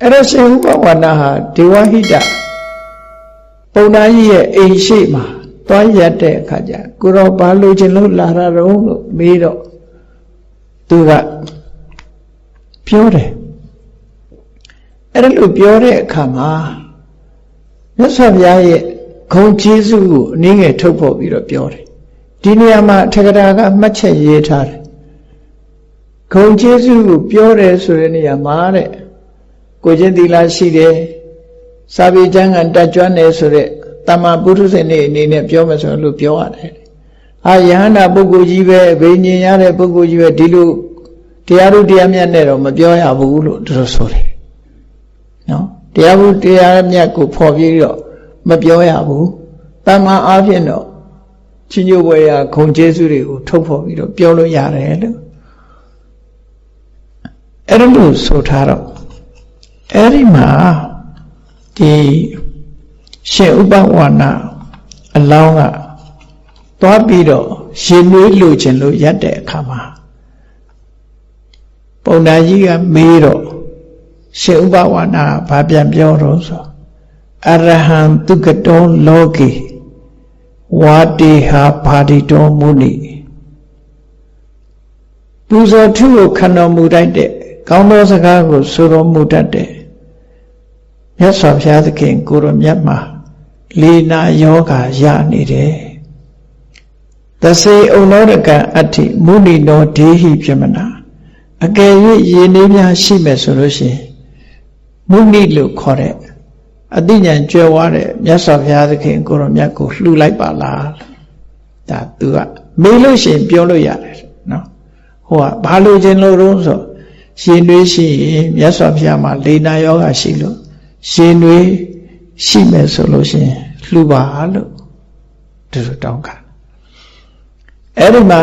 အဲ့တော့ရှင်ဥပဝါနာဟာဒေဝဟိတပုံနာကြီးရဲ့အိမ်ရှိမှာသွားရက်တဲ့အခါကျကိုရောဘာလို့ခြင်းလို့လာရတော့လို့မေးတော့သူကပြောတယ်အဲ့ဒါလို့ပြောတဲ့အခါမှာမြတ်စွာဘုရားရဲ့ဂုံကျေးဇူးကိုအနည်းငယ်ထုတ်ဖော်ပြီးတော့ပြောတယ်ဒီနေရာမှာထက္ကရာကမှတ်ချက်ရေးထားတယ် ဂုံကျေးဇူးကိုပြောတယ်ဆိုတဲ့နေရာမှာတဲ့ကိုချင်းသီလရှိတယ်စာပေကျမ်းကတတ်ကြွတယ်ဆိုတဲ့တမ္မာပုထုဇဉ်တွေအနေနဲ့ပြောမယ်ဆိုလို့ပြောရတယ်အာယဟန္တာပုဂ္ဂိုလ်ကြီးပဲဘိညာဉ်ရတဲ့ပုဂ္ဂိုလ်ကြီးပဲဒီလိုတရားတို့တရားမြတ်နဲ့တော့မပြောရဘူးလို့သူတို့ဆိုတယ်နော်တရားဘူးတရားမြတ်ကိုဖော်ပြီးတော့မပြောရဘူးတမ္မာအားဖြင့်တော့ချင်းညို့ဘွယ်ရခုံကျေးဇူးတွေကိုထုတ်ဖော်ပြီးတော့ပြောလို့ရတယ်လို့ အဲ့ဒါလို့ဆိုထားတော့အဲ့ဒီမှာဒီရှင်ဥပဝါနာအလောင်းကသွားပြီးတော့ရှင်နွေးလိုချင်လို့ရက်တဲ့အခါမှာပုံနာကြီးကမေးတော့ရှင်ဥပဝါနာဘာပြန်ပြောတော့ဆိုအရဟံတုကတောလောကေဝါတိဟာဘာတိတောမုနိပူဇော်ထုကိုခံတော်မူတတ်တဲ့ ကောင်းသောစကားကိုဆိုတော်မူတတ်တဲ့မြတ်စွာဘုရားသခင်ကိုရောမြတ်မှာလေနာယောဂရနေတယ်သစေဥနောရကံအဋ္ဌိမုနိနောဒေဟိပြမနာအကယ်၍ရည်နေများရှိမယ်ဆိုလို့ရှိရင်မုနိလို့ခေါ်တဲ့အတိညာကြွယ်ဝတဲ့မြတ်စွာဘုရားသခင်ကိုရောမြတ်ကိုလှူလိုက်ပါလားဒါသူကမေးလို့ရှိရင်ပြောလို့ရတယ်နော်ဟိုကဘာလို့ခြင်းလို့တော့ဆို ရှင်တွေးရှိရင်မြတ်စွာဘုရားမှာလေနာယောဂရှိလို့ရှင်တွေရှိမယ်ဆိုလို့ရှိရင်လှူပါလို့သူတို့တောင်းခံအဲ့ဒီမှာ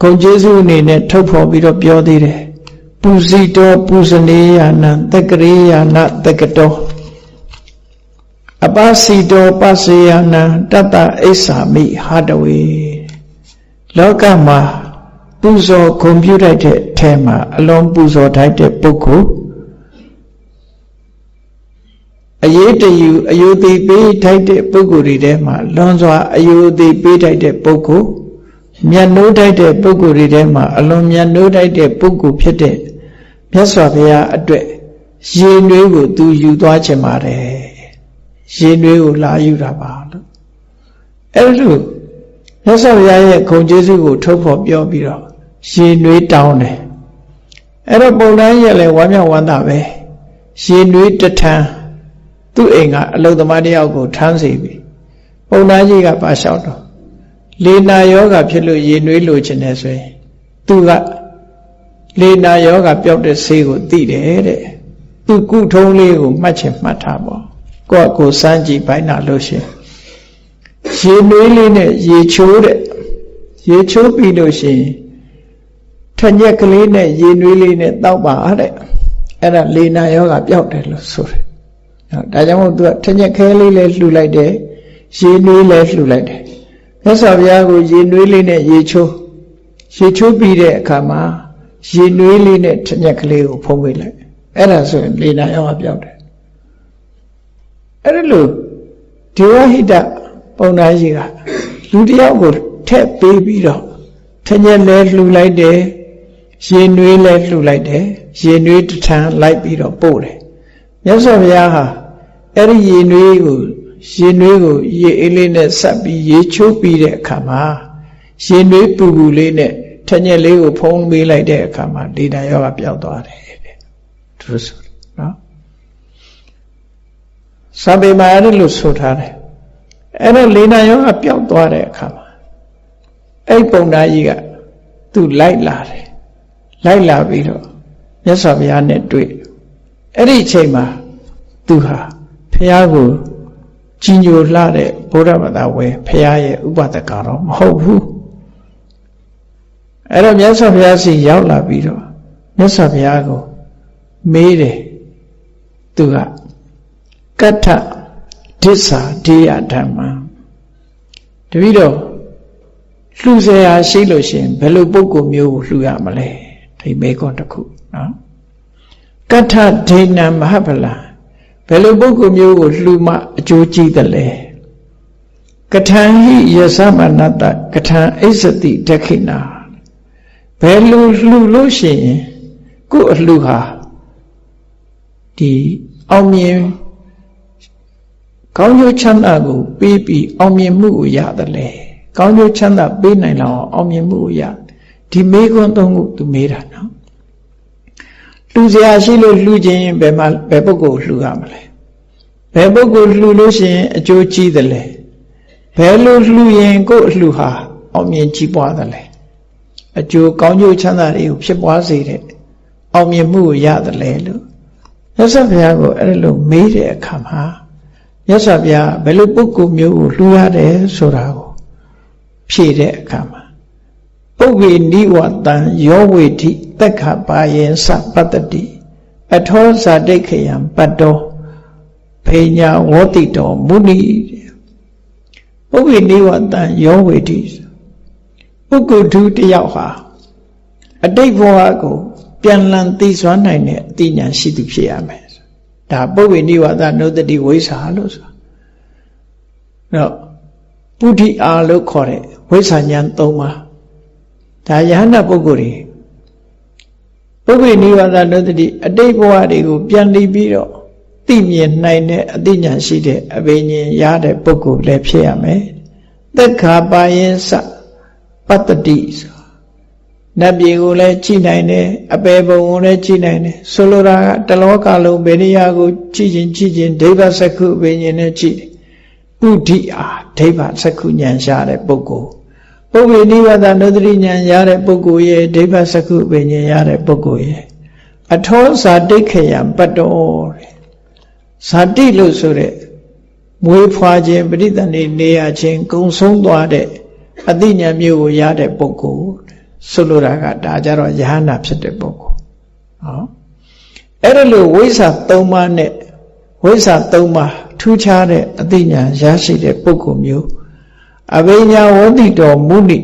ဂုံကျေးဇူးအနေနဲ့ထုတ်ဖော်ပြီးတော့ပြောသေးတယ်ပူစီတော်ပူဇနေယနာတက္ကရေယနာတက္ကတော်အပစီတော်ပစေယနာတတ္တအိစ္ဆာမိဟာတဝေလောကမှာ ပူဇော်ဂုံပြုလိုက်တဲ့အဲမှာအလုံးပူဇော်ထိုက်တဲ့ပုဂ္ဂိုလ်အရေးတယူအယုသိပေးထိုက်တဲ့ပုဂ္ဂိုလ်တွေထဲမှာလွန်စွာအယုသိပေးထိုက်တဲ့ပုဂ္ဂိုလ်မြတ်နိုးထိုက်တဲ့ပုဂ္ဂိုလ်တွေထဲမှာအလွန်မြတ်နိုးထိုက်တဲ့ပုဂ္ဂိုလ်ဖြစ်တဲ့မြတ်စွာဘုရားအတွက်ရေနွေးကိုသူယူသွားခြင်းပါတယ်ရေနွေးကိုလာယူတာပါလို့အဲ့လိုမြတ်စွာဘုရားရဲ့ခုံကျေးဇူးကိုထုတ်ဖော်ပြောပြီးတော့ ရေနွေးတောင်းတယ်အဲ့တော့ပုံတန်းရဲ့လည်းဝမ်းမြောက်ဝမ်းသာပဲရေနွေးတထန်းသူ့အိမ်ကအလုသမားတယောက်ကိုထမ်းစီပြီပုံတန်းကြီးကပါလျှောက်တော့လေနာယောဂဖြစ်လို့ရေနွေးလိုချင်တယ်ဆိုရင်သူကလေနာယောဂပျောက်တဲ့ဆေးကိုသိတယ်တဲ့သူကုထုံးလေးကိုမှတ်ချင်မှတ်ထားပေါ့ကိုယ့်ကိုစမ်းကြည့်ပိုင်းနာလို့ရှင်ရေနွေးလေးနဲ့ရေချိုးတဲ့ရေချိုးပြီးလို့ရှိရင် ထညက်ကလေးနဲ့ရေနွေးလေးနဲ့တောက်ပါတဲ့အဲ့ဒါလေနာယောဂပျောက်တယ်လို့ဆိုတယ်ဒါကြောင့်မို့သူကထညက်ခဲလေးလည်းလှူလိုက်တယ်ရေနွေးလည်းလှူလိုက်တယ်မြတ်စွာဘုရားကိုရေနွေးလေးနဲ့ရေချိုးရေချိုးပြီးတဲ့အခါမှာရေနွေးလေးနဲ့ထညက်ကလေးကိုဖုံးပေးလိုက်အဲ့ဒါဆိုရင်လေနာယောဂပျောက်တယ်အဲ့ဒါလို့ဒေဝဟိတပုံနာကြီးကလူတယောက်ကိုထက်ပေးပြီးတော့ထညက်လည်းလှူလိုက်တယ် ရေနွေးလဲလှူလိုက်တယ်ရေနွေးတထန်လိုက်ပြီးတော့ပို့တယ်မြတ်စွာဘုရားဟာအဲ့ဒီရေနွေးကိုရေနွေးကိုရေအေးလေးနဲ့ဆက်ပြီးရေချိုးပြီးတဲ့အခါမှာရေနွေးပူပူလေးနဲ့ထညက်လေးကိုဖုံးပေးလိုက်တဲ့အခါမှာဒေတာယောဂပျောက်သွားတယ်တဲ့သူဆိုနော်သဗ္ဗေမာရလို့ဆိုထားတယ်အဲ့တော့လေနာယောဂပျောက်သွားတဲ့အခါမှာအဲ့ပုံသားကြီးကသူ့လိုက်လာတယ် လိုက်လာပြီးတော့မြတ်စွာဘုရားနဲ့တွေ့အဲ့ဒီအချိန်မှာသူဟာဘုရားကိုကြီးညိုလှတဲ့ဘုရားဘာသာဝဲဘုရားရဲ့ဥပဒကတော့မဟုတ်ဘူးအဲ့တော့မြတ်စွာဘုရားစီရောက်လာပြီးတော့မြတ်စွာဘုရားကိုမေးတယ်သူကကတ္ထဒစ္စာဒေယဓမ္မတပည့်တော်လှူเสียရှိလို့ရှင်ဘယ်လိုပုံကိုမျိုးကိုလှူရမလဲ ဒီမေကွန်တစ်ခုနော်ကထဒိဏမဟပလာဘယ်လိုပုဂ္ဂိုလ်မျိုးကိုလှူမှအကျိုးကြီးတယ်လဲကထံဟိယသမနတကထံအိစတိဒခိနာဘယ်လိုလှူလို့ရှိရင်ကို့အလှူဟာဒီအောင်မြင်ကောင်းကျိုးချမ်းသာကိုပေးပြီးအောင်မြင်မှုကိုရတယ်လေကောင်းကျိုးချမ်းသာပေးနိုင်လောက်အောင်မြင်မှုကိုရ ဒီမေးခွန်းသုံးခုသူမေးတာနော်လှူစရာရှိလို့လှူခြင်းဘယ်မှာဘယ်ပုဂ္ဂိုလ်လှူရမလဲဘယ်ပုဂ္ဂိုလ်လှူလို့ရှိရင်အကျိုးကြီးတယ်လေဘယ်လိုလှူရင်ကိုယ့်အလှူဟာအောင်မြင်ကြီးပွားတယ်လေအကျိုးကောင်းကျိုးချမ်းသာတွေကိုဖြစ်ပွားစေတဲ့အောင်မြင်မှုကိုရတယ်လေလို့မြတ်စွာဘုရားကိုအဲ့လိုမေးတဲ့အခါမှာမြတ်စွာဘုရားဘယ်လိုပုဂ္ဂိုလ်မျိုးကိုလှူရတယ်ဆိုတာကိုဖြေတဲ့အခါမှာ ပုဗ္ဗေနိဝတံယောဝေတိတက်ခပါယေသပတ္တတိအထောဇာတိခယံပတ္တောဖေညာဝောတိတောမုနိပုဗ္ဗေနိဝတံယောဝေတိပုဂ္ဂိုလ်သူတယောက်ဟာအတိတ်ဘဝကိုပြန်လည်သိစွမ်းနိုင်တဲ့အသိဉာဏ်ရှိသူဖြစ်ရမယ်ဒါပုဗ္ဗေနိဝတနုတ္တိဝိသလို့ဆိုတာတော့ပုဒိအာလို့ခေါ်တဲ့ဝိသဉာဏ်၃ပါး ဒါယဟန္တာပုဂ္ဂိုလ်တွေပုဗ္ဗေနိဝတနုတ္တိအတိတ်ဘဝတွေကိုပြန်လည်ပြီးတော့သိမြင်နိုင်တဲ့အသိဉာဏ်ရှိတဲ့အဘိညာဉ်ရတဲ့ပုဂ္ဂိုလ်လည်းဖြစ်ရမယ်သက်ခါပါရင်စပတ္တိဆိုနတ်ပြည်ကိုလည်းကြည်နိုင်တယ်အပေဘုံကိုလည်းကြည်နိုင်တယ်ဆိုလိုတာကတလောကလုံးဗေဒရာကိုကြည်ခြင်းကြည်ခြင်းဒိဗ္ဗစက္ခုဘိညာဉ်နဲ့ကြည်တယ်ဥဒိအာဒိဗ္ဗစက္ခုဉာဏ်ရှားတဲ့ပုဂ္ဂိုလ် ပုဗ္ဗေနိဝတနုဒတိဉာဏ်ရတဲ့ပုဂ္ဂိုလ်ရဲ့ဒိဗ္ဗစက္ခုဘိညာဉ်ရတဲ့ပုဂ္ဂိုလ်ရဲ့အထောဇာတိခယံပတ္တောတဲ့ဇာတိလို့ဆိုတဲ့မွေးဖွားခြင်းပရိသတ်နေနေရခြင်းကုံဆုံးသွားတဲ့အသိဉာဏ်မျိုးကိုရတဲ့ပုဂ္ဂိုလ်ဆိုလိုတာကဒါကြတော့ယဟနာဖြစ်တဲ့ပုဂ္ဂိုလ်ဟောအဲ့ဒါလို့ဝိဇ္ဇာ၃ပါးနဲ့ဝိဇ္ဇာ၃ပါးထူးခြားတဲ့အသိဉာဏ်ရရှိတဲ့ပုဂ္ဂိုလ်မျိုး အဘိညာဝေါတိတော်မုနိ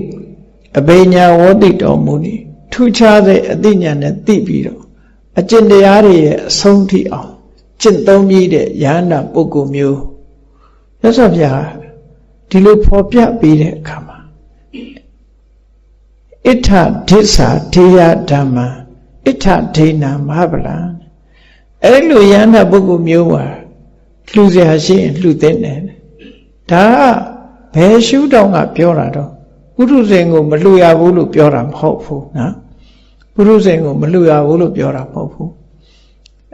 အဘိညာဝေါတိတော်မုနိထူးခြားတဲ့အသိဉာဏ်နဲ့သိပြီးတော့အကျင့်တရားတွေရဲ့အဆုံးထိအောင်ကျင့်သုံးပြီးတဲ့ယဟနာပုဂ္ဂိုလ်မျိုးရသော်ဗျာဒီလိုဖော်ပြပေးတဲ့အခါမှာဣဋ္ဌဒိဋ္ဌထေယဓမ္မဣဋ္ဌဒိဏမဟာဗလံအဲ့လိုယန္တာပုဂ္ဂိုလ်မျိုးပါလှူเสียရှိရင်လှူတဲ့တယ်ဒါက ဘယ်ရှုတောင်းကပြောတာတော့ပုရုဇဉ်ကိုမလှူရဘူးလို့ပြောတာမဟုတ်ဘူးနော်ပုရုဇဉ်ကိုမလှူရဘူးလို့ပြောတာမဟုတ်ဘူး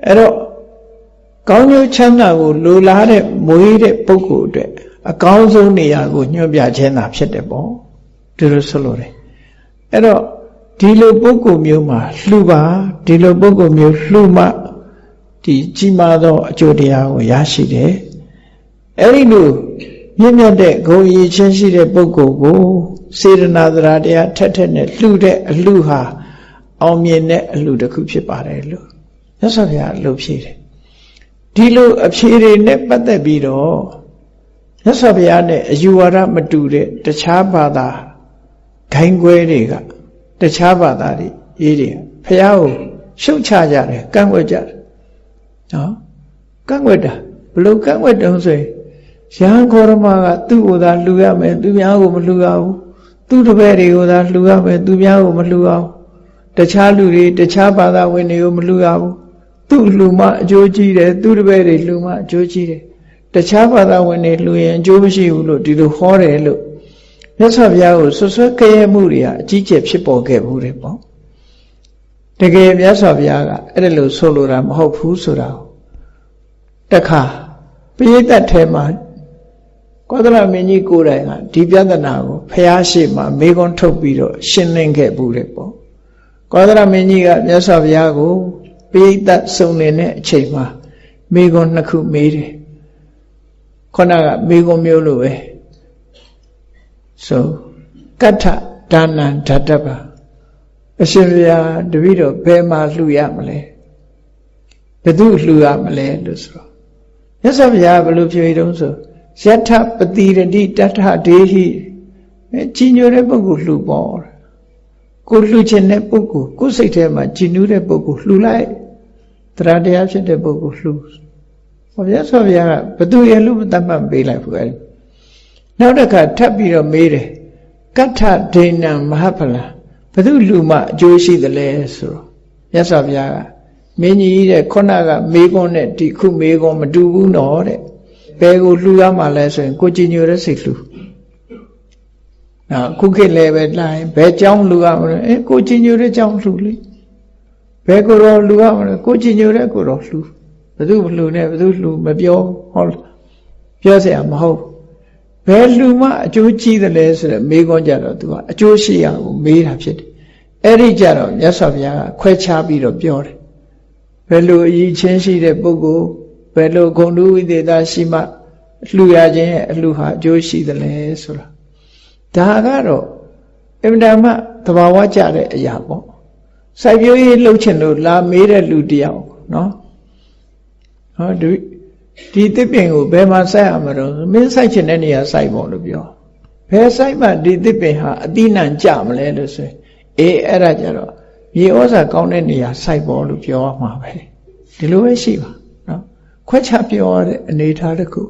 အဲ့တော့ကောင်းကျိုးချမ်းသာကိုလိုလားတဲ့မွေးတဲ့ပုဂ္ဂိုလ်အတွက်အကောင်းဆုံးနေရာကိုညွှန်ပြခြင်းသာဖြစ်တယ်ပေါ့ဒီလိုဆိုလို့တယ်အဲ့တော့ဒီလိုပုဂ္ဂိုလ်မျိုးမှာလှူပါဒီလိုပုဂ္ဂိုလ်မျိုးလှူမှဒီကြီးမားသောအကျိုးတရားကိုရရှိတယ်အဲ့ဒီလို မြင့်မြတ်တဲ့ဂုဏ်ရည်ချင်းရှိတဲ့ပုဂ္ဂိုလ်ကိုစေတနာသရာတရားထက်ထက်နဲ့လှူတဲ့အလှူဟာအောင်မြင်တဲ့အလှူတစ်ခုဖြစ်ပါတယ်လို့မြတ်စွာဘုရားအလှူဖြေတယ်ဒီလိုအဖြေတွေနဲ့ပတ်သက်ပြီးတော့မြတ်စွာဘုရားနဲ့အယူဝါဒမတူတဲ့တခြားဘာသာဂိုင်းခွဲတွေကတခြားဘာသာတွေရေးတယ်ဖះကိုရှုတ်ချကြတယ်ကန့်ွက်ကြတယ်နော်ကန့်ွက်တာဘလို့ကန့်ွက်တုံးဆိုရင် ရဟန်းခေါရမကသူ့ကိုသာလှူရမယ်သူများကိုမလှူရဘူးသူ့တပည့်တွေကိုသာလှူရမယ်သူများကိုမလှူရဘူးတခြားလူတွေတခြားဘာသာဝင်တွေကိုမလှူရဘူးသူ့လှူမှအကျိုးကြီးတယ်သူ့တပည့်တွေလှူမှအကျိုးကြီးတယ်တခြားဘာသာဝင်တွေလှူရင်အကျိုးမရှိဘူးလို့ဒီလိုဟောတယ်လို့မြတ်စွာဘုရားကိုဆွဆွဲကြဲမှုတွေဟာအကြီးကျယ်ဖြစ်ပေါ်ခဲ့ဘူးတယ်ပေါ့တကယ်မြတ်စွာဘုရားကအဲ့ဒါလို့ဆိုလိုတာမဟုတ်ဘူးဆိုတာတခါပိဋကတ်ထဲမှာ ကောသလမင်းကြီးကိုယ်တိုင်ကဒီပြဿနာကိုဖះရှိမှမေခွန်းထုတ်ပြီးတော့ရှင်းလင်းခဲ့ဘူးတယ်ပေါ့ကောသလမင်းကြီးကမြတ်စွာဘုရားကိုပိဋကတ်စုံနေတဲ့အချိန်မှာမေခွန်းနှစ်ခုမေးတယ်ခုနကမေခွန်းမျိုးလိုပဲဆိုကတ္ထဒါနံဓာတပအရှင်ဘုရားတပည့်တော်ဘယ်မှာလှူရမလဲဘယ်သူလှူရမလဲလို့ဆိုတော့မြတ်စွာဘုရားဘယ်လိုဖြေတုံးဆို ယထပတိရတိတထဒေဟိကြီးညိုတဲ့ပုဂ္ဂိုလ်လှူပေါ်ကိုလှူခြင်းတဲ့ပုဂ္ဂိုလ်ကိုယ်စိတ်ထဲမှာကြည်နူးတဲ့ပုဂ္ဂိုလ်လှူလိုက်တရားတရားဖြစ်တဲ့ပုဂ္ဂိုလ်လှူဟောမြတ်စွာဘုရားကဘသူရဲ့လူမတတ်မှတ်ပေးလိုက်ဘူးအဲ့နောက်တစ်ခါထပ်ပြီးတော့မေးတယ်ကဋ္ဌဒိဏံမဟာဖလာဘသူလူမှအကျိုးရှိသလဲဆိုတော့မြတ်စွာဘုရားကမင်းကြီးတဲ့ခုနကမေးခွန်းနဲ့ဒီခုမေးခွန်းမတူဘူးနော်တဲ့ ဘယ်ကိုလှူရမှာလဲဆိုရင်ကိုကြည်ညိုတဲ့စိတ်လှူနော်ခုခေတ်လည်းပဲလာရင်ဘယ်เจ้าလှူရမလဲအဲကိုကြည်ညိုတဲ့เจ้าလှူလေဘယ်ကိုတော့လှူရမလဲကိုကြည်ညိုတဲ့ကိုတော့လှူဘသူမလှူနဲ့ဘသူလှူမပြောဟောပြောเสียမဟုတ်ဘယ်လှူမှအကျိုးကြီးတယ်လဲဆိုတော့မေးခွန်းကြတော့ तू ကအကျိုးရှိရကိုမေးတာဖြစ်တယ်အဲ့ဒီကြတော့မြတ်စွာဘုရားကခွဲခြားပြီးတော့ပြောတယ်ဘယ်လိုအည်ချင်းရှိတဲ့ပုဂ္ဂိုလ် ဘယ်လိုဂုဏ်တူဝိသေသရှိမှလှူရခြင်းရဲ့အလှူဟာအကျိုးရှိတယ်လဲဆိုတာဒါကတော့အင်မတန်မှသဘာဝကျတဲ့အရာပေါ့စိုက်ပျိုးရေးလှုပ်ချင်လို့လာမေးတဲ့လူတယောက်နော်ဟောဒီဒီတစ်ပင်ကိုဘယ်မှာစိုက်ရမှာတော့မင်းစိုက်ချင်တဲ့နေရာစိုက်ပေါ့လို့ပြောဘယ်စိုက်မှဒီတစ်ပင်ဟာအတိနံကြမလဲလို့ဆိုရင်အေးအဲ့ဒါကြတော့မြေဩဇာကောင်းတဲ့နေရာစိုက်ပေါ့လို့ပြောရမှာပဲဒီလိုပဲရှိပါနော် ခွဲခြားပြောရတဲ့အနေအထားတစ်ခု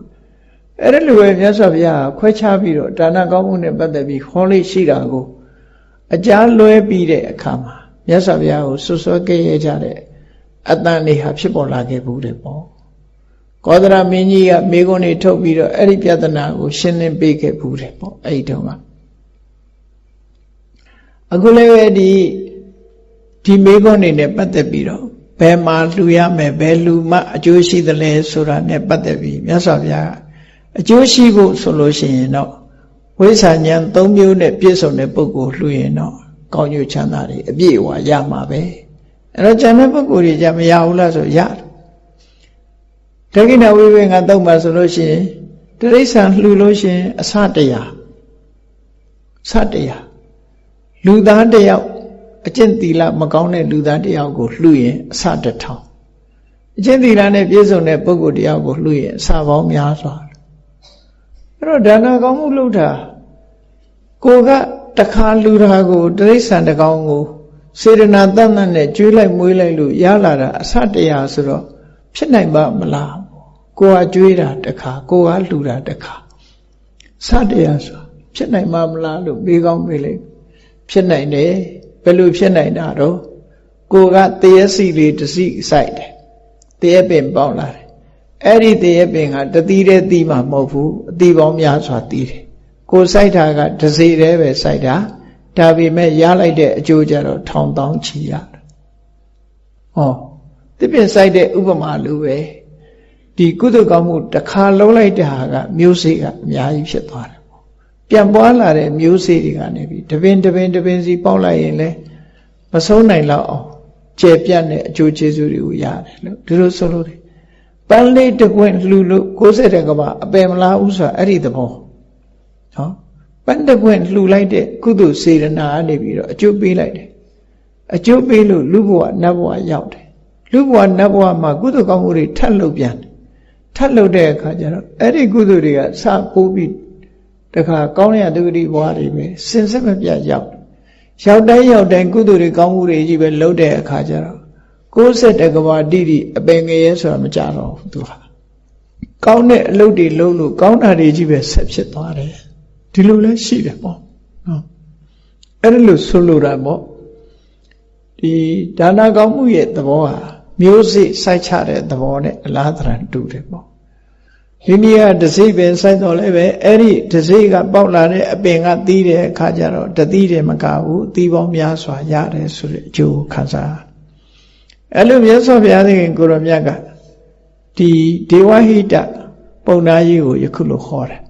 အဲ့ဒါလိုပဲမြတ်စွာဘုရားခွဲခြားပြီးတော့ဒါနကောင်းမှုနဲ့ပတ်သက်ပြီးဟောလေးရှိတာကိုအကြားလွဲပြီးတဲ့အခါမှာမြတ်စွာဘုရားကိုဆွဆွဲကြဲရကြတဲ့အတန်တွေဟာဖြစ်ပေါ်လာခဲ့ဘူးတဲ့ပေါ့ကောသရမင်းကြီးကမိဂုံးတွေထုတ်ပြီးတော့အဲ့ဒီပြဿနာကိုရှင်းလင်းပေးခဲ့ဘူးတယ်ပေါ့အဲ့ဒီတုန်းကအခုလည်းပဲဒီဒီမိဂုံးတွေနဲ့ပတ်သက်ပြီးတော့ ဘယ်မှာလှူရမယ်ဘယ်လှူမှအကျိုးရှိသလဲဆိုတာနဲ့ပတ်သက်ပြီးမြတ်စွာဘုရားကအကျိုးရှိဖို့ဆိုလို့ရှိရင်တော့ဝိစာဉာဏ်၃မျိုးနဲ့ပြည့်စုံတဲ့ပုဂ္ဂိုလ်လှူရင်တော့ကောင်းကျိုးချမ်းသာတွေအပြည့်အဝရမှာပဲအဲ့တော့ဉာဏ်တဲ့ပုဂ္ဂိုလ်တွေကြမရဘူးလားဆိုရတယ်ဒဂိဏဝိဝေငါတော့မှဆိုလို့ရှိရင်တိရိစ္ဆာန်လှူလို့ရှိရင်အစတရားစတရားလူသားတယောက် အကျင့်သီလမကောင်းတဲ့လူသားတယောက်ကိုလှူရင်အစတစ်ထောင်အကျင့်သီလနဲ့ပြည့်စုံတဲ့ပုဂ္ဂိုလ်တယောက်ကိုလှူရင်အစပေါင်းများစွာအဲ့တော့ဒါနကောင်းမှုလုပ်တာကိုကတခါလှူတာကိုတိရိစ္ဆာန်တကောင်ကိုစေရနာတတ်တတ်နဲ့ကျွေးလိုက်မွေးလိုက်လို့ရလာတာအစတရားဆိုတော့ဖြစ်နိုင်ပါမလားကိုကကြွေးတာတခါကိုကလှူတာတခါစတရားဆိုဖြစ်နိုင်မှာမလားလို့မေးကောင်းမေးလိုက်ဖြစ်နိုင်တယ် ဘယ်လိုဖြစ်နိုင်တာတော့ကိုကတရက်စီလေးတစ်စီစိုက်တယ်တရက်ပင်ပေါက်လာတယ်အဲ့ဒီတရက်ပင်ကတတိတဲ့တီးမှမဟုတ်ဘူးအတီပေါင်းများစွာတီးတယ်ကိုစိုက်တာကတစီတည်းပဲစိုက်တာဒါပေမဲ့ရလိုက်တဲ့အကျိုးကြတော့ထောင်တောင်းချီရတယ်ဟောတစ်ပင်စိုက်တဲ့ဥပမာလိုပဲဒီကုသကောင်းမှုတစ်ခါလုံးလိုက်တဲ့ဟာကမျိုးစေ့ကအများကြီးဖြစ်သွားတယ် ပေါ့ပြန်ပွားလာတဲ့မျိုးစေ့တွေကနေပြီးတပင်တပင်တပင်စီပေါက်လိုက်ရင်လည်းမဆုံးနိုင်တော့အောင်ကျေပြတ်တဲ့အကျိုးကျေးဇူးတွေကိုရတယ်လို့ဒီလိုဆိုလို့တယ်ပန်းလေးတကွင့်လှူလို့60တကဘာအပယ်မလားဥစွာအဲ့ဒီသဘောနော်ပန်းတကွင့်လှူလိုက်တဲ့ကုသိုလ်စေရနာကနေပြီးတော့အကျိုးပေးလိုက်တယ်အကျိုးပေးလို့လူဘဝနတ်ဘဝရောက်တယ်လူဘဝနတ်ဘဝမှာကုသိုလ်ကောင်းမှုတွေထပ်လုပ်ပြန်တယ်ထပ်လုပ်တဲ့အခါကျတော့အဲ့ဒီကုသိုလ်တွေကစပိုးပြီး တခါကောင်းရတုတိဘဝတွေပဲစင်စစ်မပြတ်ရောက်ရောက်တိုင်းရောက်တိုင်းကုသိုလ်တွေကောင်းမှုတွေကြီးပဲလုပ်တဲ့အခါကျတော့60တကဘာတိတိအပင်ငရဲဆိုတာမကြတော့ဘူးသူဟာကောင်းတဲ့အလုပ်တွေလုပ်လို့ကောင်းတာတွေကြီးပဲဆက်ဖြစ်သွားတယ်ဒီလိုလဲရှိတယ်ပေါ့နော်အဲ့ဒါလို့ဆိုလိုတာပေါ့ဒီဒါနာကောင်းမှုရဲ့သဘောဟာမျိုးစိစိုက်ချတဲ့သဘောနဲ့အလားတရတူတယ်ပေါ့ မိမိကတစိပင်စိုက်တော့လည်းပဲအဲ့ဒီတစိကပေါက်လာတဲ့အပင်ကသီးတဲ့အခါကျတော့တသီးတယ်မကဘူးသီးပေါင်းများစွာရတယ်ဆိုတဲ့အကျိုးခံစားအဲ့လိုမြတ်စွာဘုရားသခင်ကိုရောမြတ်ကဒီဒေဝဟိတပုံနာကြီးကိုယခုလိုခေါ်တယ်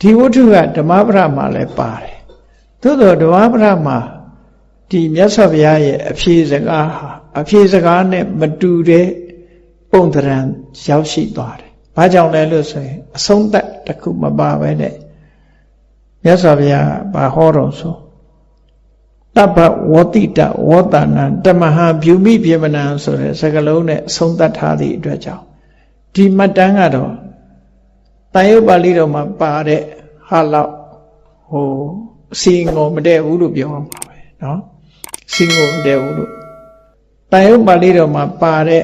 ဒီဝတ္ထုကဓမ္မပဒမှာလည်းပါတယ်သို့တော်ဓမ္မပဒမှာဒီမြတ်စွာဘုရားရဲ့အဖြေစကားဟာအဖြေစကားနဲ့မတူတဲ့ပုံသဏ္ဍာန်ရောက်ရှိသွားတယ်။ ဘာကြောင့်လဲလို့ဆိုရင်အဆုံးသက်တစ်ခုမပါပဲနဲ့မြတ်စွာဘုရားဘာဟောတော်ဆိုတပ္ပဝတိတဝောတနာတမဟာဖြူမိပြေမနံဆိုတဲ့စကားလုံးနဲ့အဆုံးသတ်ထားသည့်အတွက်ကြောင့်ဒီမှတ်တမ်းကတော့တန်ရုပ်ပါဠိတော်မှာပါတဲ့ဟာလောက်ဟိုစီငုံမတည့်ဘူးလို့ပြောမှာပဲเนาะစီငုံမတည့်ဘူးလို့တန်ရုပ်ပါဠိတော်မှာပါတဲ့